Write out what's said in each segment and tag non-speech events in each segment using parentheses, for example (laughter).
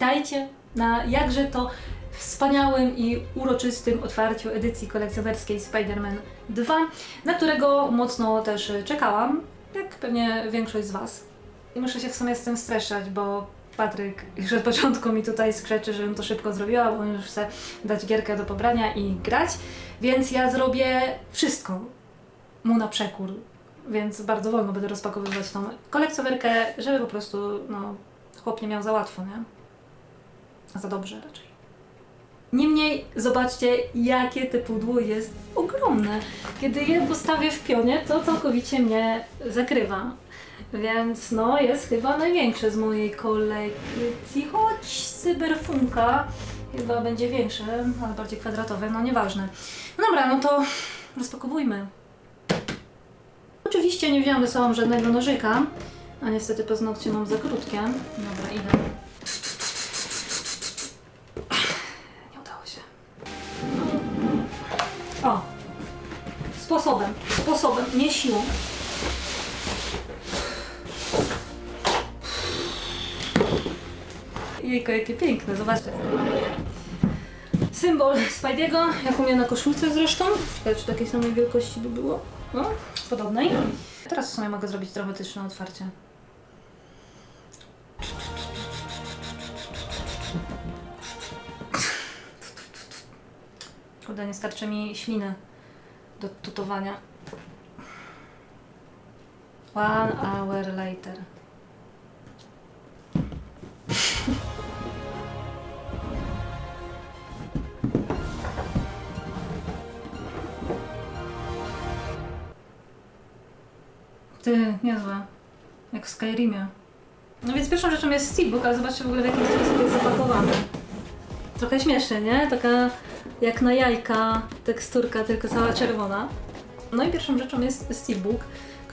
Witajcie na jakże to wspaniałym i uroczystym otwarciu edycji kolekcjonerskiej Spider-Man 2, na którego mocno też czekałam, jak pewnie większość z Was. I muszę się w sumie z tym streszczać, bo Patryk już od początku mi tutaj skrzeczy, żebym to szybko zrobiła, bo już chce dać gierkę do pobrania i grać, więc ja zrobię wszystko mu na przekór. Więc bardzo wolno będę rozpakowywać tą kolekcjonerkę, żeby po prostu, no, chłop nie miał za łatwo, nie? Za dobrze raczej. Niemniej zobaczcie, jakie te pudło jest ogromne. Kiedy je postawię w pionie, to całkowicie mnie zakrywa. Więc no, jest chyba największe z mojej kolekcji, choć cyberfunka chyba będzie większe, ale bardziej kwadratowe, no nieważne. No dobra, no to rozpakowujmy. Oczywiście nie wziąłem ze sobą żadnego nożyka, a niestety paznokcie mam za krótkie. Dobra, idę. Siłą. Jejko, jakie piękne, zobaczcie. Symbol Spidey'ego, jak u mnie na koszulce zresztą. Ciekawe, czy takiej samej wielkości by było. No, podobnej. Teraz w sumie mogę zrobić dramatyczne otwarcie. Kurde, nie starczy mi śliny do tutowania. One hour later. Ty, niezłe. Jak w Skyrimie. No więc pierwszą rzeczą jest steelbook, ale zobaczcie w ogóle w jaki sposób jest zapakowany. Trochę śmiesznie, nie? Taka jak na jajka teksturka, tylko cała czerwona. No i pierwszą rzeczą jest steelbook,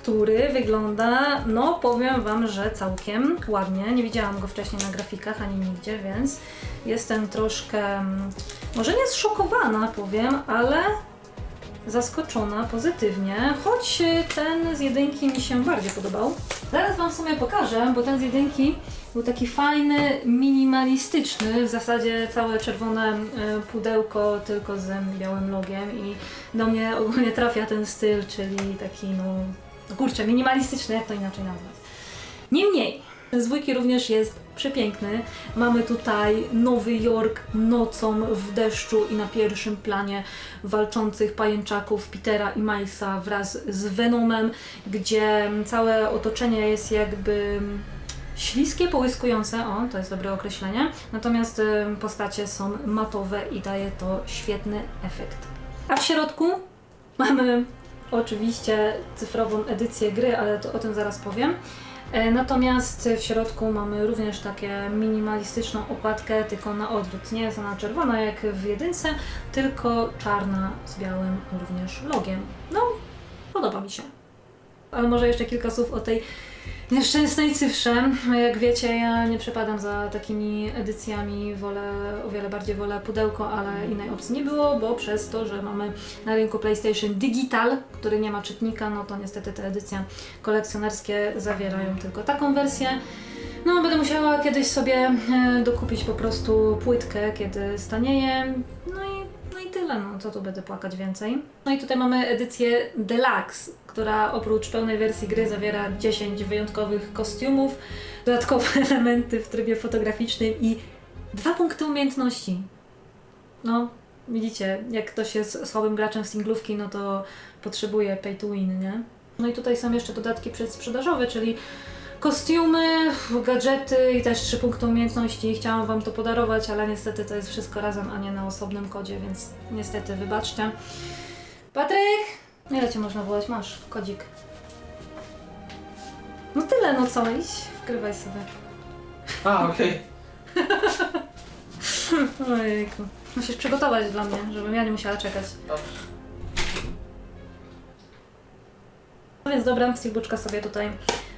który wygląda, no powiem Wam, że całkiem ładnie. Nie widziałam go wcześniej na grafikach ani nigdzie, więc jestem troszkę, mm, może nie zszokowana powiem, ale zaskoczona pozytywnie, choć ten z jedynki mi się bardziej podobał. Zaraz Wam w sumie pokażę, bo ten z jedynki był taki fajny, minimalistyczny, w zasadzie całe czerwone e, pudełko tylko z białym logiem i do mnie ogólnie trafia ten styl, czyli taki no kurczę, minimalistyczny, jak to inaczej nazwać. Niemniej, z dwójki również jest przepiękny. Mamy tutaj Nowy Jork nocą w deszczu i na pierwszym planie walczących pajęczaków Petera i Milesa wraz z Venomem, gdzie całe otoczenie jest jakby śliskie, połyskujące, o, to jest dobre określenie, natomiast postacie są matowe i daje to świetny efekt. A w środku mamy oczywiście cyfrową edycję gry, ale to o tym zaraz powiem. E, Natomiast w środku mamy również takie minimalistyczną okładkę, tylko na odwrót. Nie jest ona czerwona jak w jedynce, tylko czarna z białym również logiem. No, podoba mi się. Ale może jeszcze kilka słów o tej nieszczęsnej cyfrze. Jak wiecie, ja nie przepadam za takimi edycjami, wolę, o wiele bardziej wolę pudełko, ale innej opcji nie było, bo przez to, że mamy na rynku PlayStation Digital, który nie ma czytnika, no to niestety te edycje kolekcjonerskie zawierają tylko taką wersję. No, będę musiała kiedyś sobie e, dokupić po prostu płytkę, kiedy stanieje. No no tyle, no co tu będę płakać więcej. No i tutaj mamy edycję Deluxe, która oprócz pełnej wersji gry zawiera 10 wyjątkowych kostiumów, dodatkowe (laughs) elementy w trybie fotograficznym i dwa punkty umiejętności. No, widzicie, jak ktoś jest słabym graczem w singlówki, no to potrzebuje pay to win, nie? No i tutaj są jeszcze dodatki przedsprzedażowe, czyli kostiumy, gadżety i też trzy punkty umiejętności. Chciałam Wam to podarować, ale niestety to jest wszystko razem, a nie na osobnym kodzie, więc niestety wybaczcie. Patryk! Ile Cię można wołać? Masz kodzik. No tyle, no co, idź, wkrywaj sobie. A, okej. (laughs) Ojejku. Musisz przygotować dla mnie, żebym ja nie musiała czekać. Dobrze. No więc dobra, steelbooczka sobie tutaj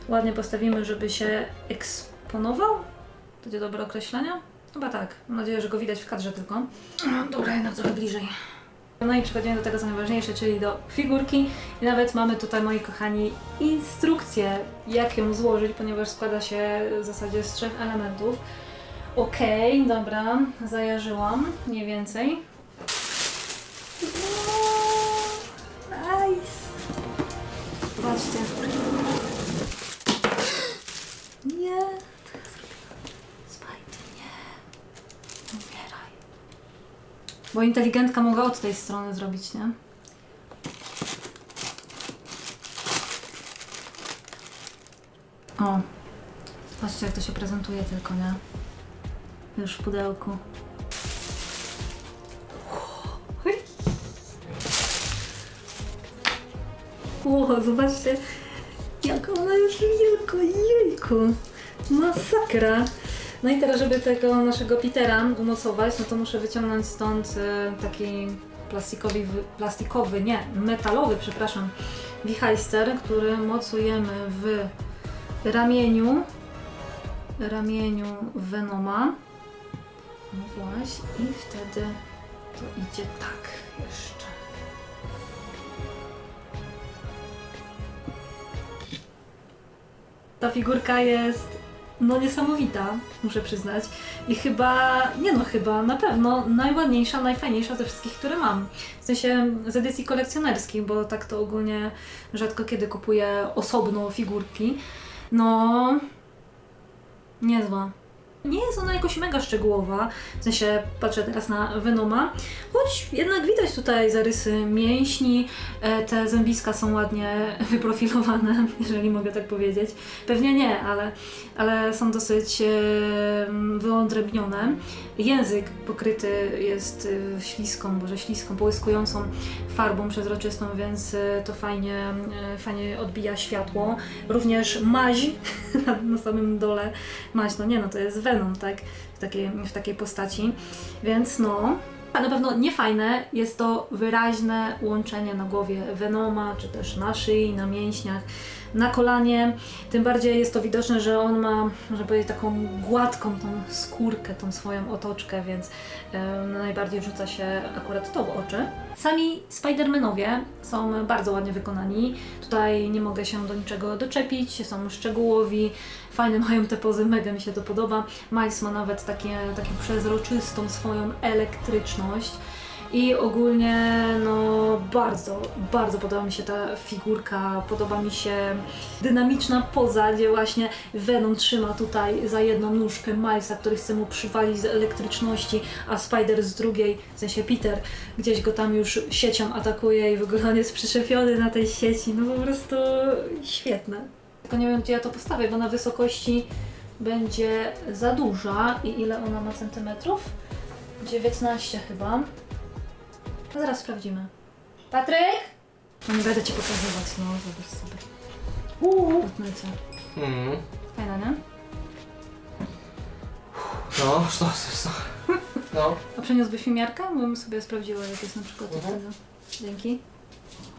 ładnie postawimy, żeby się eksponował. To będzie dobre określenie? Chyba tak. Mam nadzieję, że go widać w kadrze tylko. No, Dobra, jednak trochę bliżej. No i przechodzimy do tego, co najważniejsze, czyli do figurki. I nawet mamy tutaj, moi kochani, instrukcję, jak ją złożyć, ponieważ składa się w zasadzie z trzech elementów. okej, dobra, zajarzyłam, mniej więcej. Nice! Zobaczcie. Nie! Spajty, nie. Umieraj. Bo inteligentka mogła od tej strony zrobić, nie? O, patrzcie jak to się prezentuje tylko, nie? Już w pudełku. Ło, zobaczcie, jak ona jest wielko, jejku, masakra. No i teraz, żeby tego naszego Petera umocować, no to muszę wyciągnąć stąd e, taki plastikowy, plastikowy, nie, metalowy, przepraszam, wichajster, który mocujemy w ramieniu, ramieniu Venoma. No właśnie, i wtedy to idzie tak jeszcze. Ta figurka jest no niesamowita, muszę przyznać. I chyba, nie no chyba, na pewno najładniejsza, najfajniejsza ze wszystkich, które mam. W sensie z edycji kolekcjonerskich, bo tak to ogólnie rzadko kiedy kupuję osobno figurki. No, niezła. Nie jest ona jakoś mega szczegółowa, w sensie patrzę teraz na Venoma, choć jednak widać tutaj zarysy mięśni, e, te zębiska są ładnie (laughs) wyprofilowane, (laughs) jeżeli mogę tak powiedzieć. Pewnie nie, ale, ale są dosyć e, wyodrębnione. Język pokryty jest e, śliską, boże śliską, połyskującą farbą przezroczystą, więc to fajnie, fajnie odbija światło. Również maź (laughs) na, na samym dole, maź, no nie no, to jest Tak? W takiej, w takiej postaci, więc no... Na pewno niefajne jest to wyraźne łączenie na głowie Venoma, czy też na szyi, na mięśniach, na kolanie. Tym bardziej jest to widoczne, że on ma, można powiedzieć, taką gładką tą skórkę, tą swoją otoczkę, więc najbardziej rzuca się akurat to w oczy. Sami Spidermanowie są bardzo ładnie wykonani. Tutaj nie mogę się do niczego doczepić, są szczegółowi, fajne (laughs) mają te pozy, mega mi się to podoba. Miles ma nawet takie, taką przezroczystą swoją elektryczność. I ogólnie, no bardzo, bardzo podoba mi się ta figurka, podoba mi się dynamiczna poza, gdzie właśnie Venom trzyma tutaj za jedną nóżkę Milesa, który chce mu przywalić z elektryczności, a Spider z drugiej, w sensie Peter, gdzieś go tam już siecią atakuje i w ogóle on jest przyczepiony na tej sieci, no po prostu świetne. Tylko nie wiem, gdzie ja to postawię, bo na wysokości będzie za duża i ile ona ma centymetrów? 19 chyba. No zaraz sprawdzimy. Patryk? No nie będę Ci pokazywać, no zobacz sobie. Uuu. Lotnice. Mhm. Fajna, nie? No, co to jest? No. A przeniósłbyś mi miarkę? Bo bym sobie sprawdziła, jak jest na przykład od Mhm. tego. Dzięki.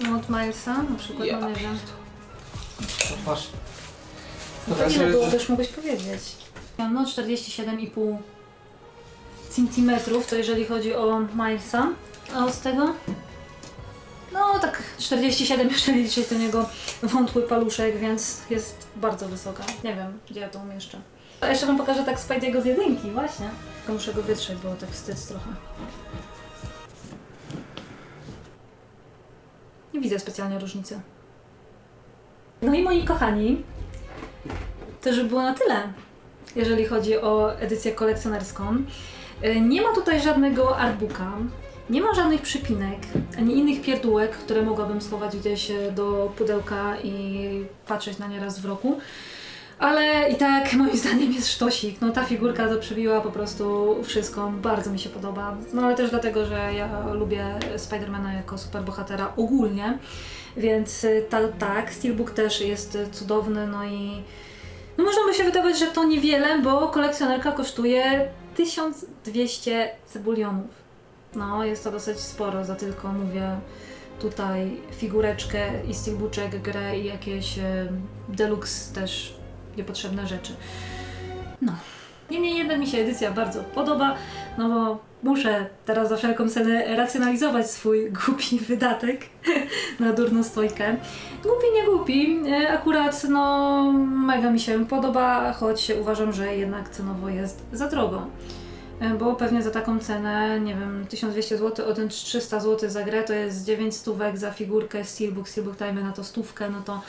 No od Milesa na przykład, Ja no nie wiem. No, Masz. No to Teraz ile było, sobie- też mogłeś powiedzieć? No 47,5 centymetrów, to jeżeli chodzi o Milesa. A od tego? No tak 47, (laughs) jeżeli liczyć do niego wątły paluszek, więc jest bardzo wysoka. Nie wiem, gdzie ja to umieszczę. A jeszcze wam pokażę tak Spidey'ego z jedynki, właśnie. Tylko muszę go wytrzeć, bo tak wstyd trochę. Nie widzę specjalnie różnicy. No i moi kochani, to już było na tyle, jeżeli chodzi o edycję kolekcjonerską. Y, Nie ma tutaj żadnego artbooka, nie ma żadnych przypinek, ani innych pierdółek, które mogłabym schować gdzieś e, do pudełka i patrzeć na nie raz w roku. Ale i tak (laughs) moim zdaniem jest sztosik. No ta figurka to przebiła po prostu wszystko. Bardzo mi się podoba. No ale też dlatego, że ja lubię Spidermana jako superbohatera ogólnie. Więc y, ta, tak, Steelbook też jest cudowny, no i no można by się wydawać, że to niewiele, bo kolekcjonerka kosztuje 1200 cebulionów. No, jest to dosyć sporo za tylko, mówię, tutaj figureczkę i steelbooczek, grę i jakieś deluxe też niepotrzebne rzeczy. No, Niemniej jednak mi się edycja bardzo podoba, no bo muszę teraz za wszelką cenę racjonalizować swój (laughs) głupi wydatek na durną stojkę. Głupi, nie głupi, e, akurat no mega mi się podoba, choć uważam, że jednak cenowo jest za drogo. E, Bo pewnie za taką cenę, nie wiem, 1200 zł, o ten 300 zł za grę to jest 9 stówek za figurkę Steelbook, Steelbook dajmy na to stówkę, no to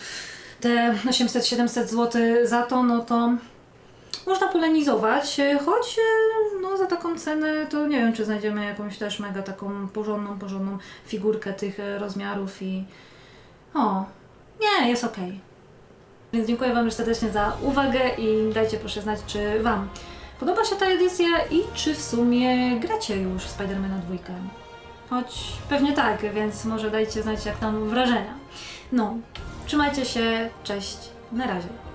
te 800-700 zł za to, no to można polenizować, e, choć e, no, za taką cenę to nie wiem, czy znajdziemy jakąś też mega taką porządną, porządną figurkę tych e, rozmiarów i o, nie, jest ok. Więc dziękuję Wam serdecznie za uwagę i dajcie proszę znać, czy Wam podoba się ta edycja i czy w sumie gracie już w Spidermana 2. Choć pewnie tak, więc może dajcie znać jak tam wrażenia. No, trzymajcie się, cześć, na razie.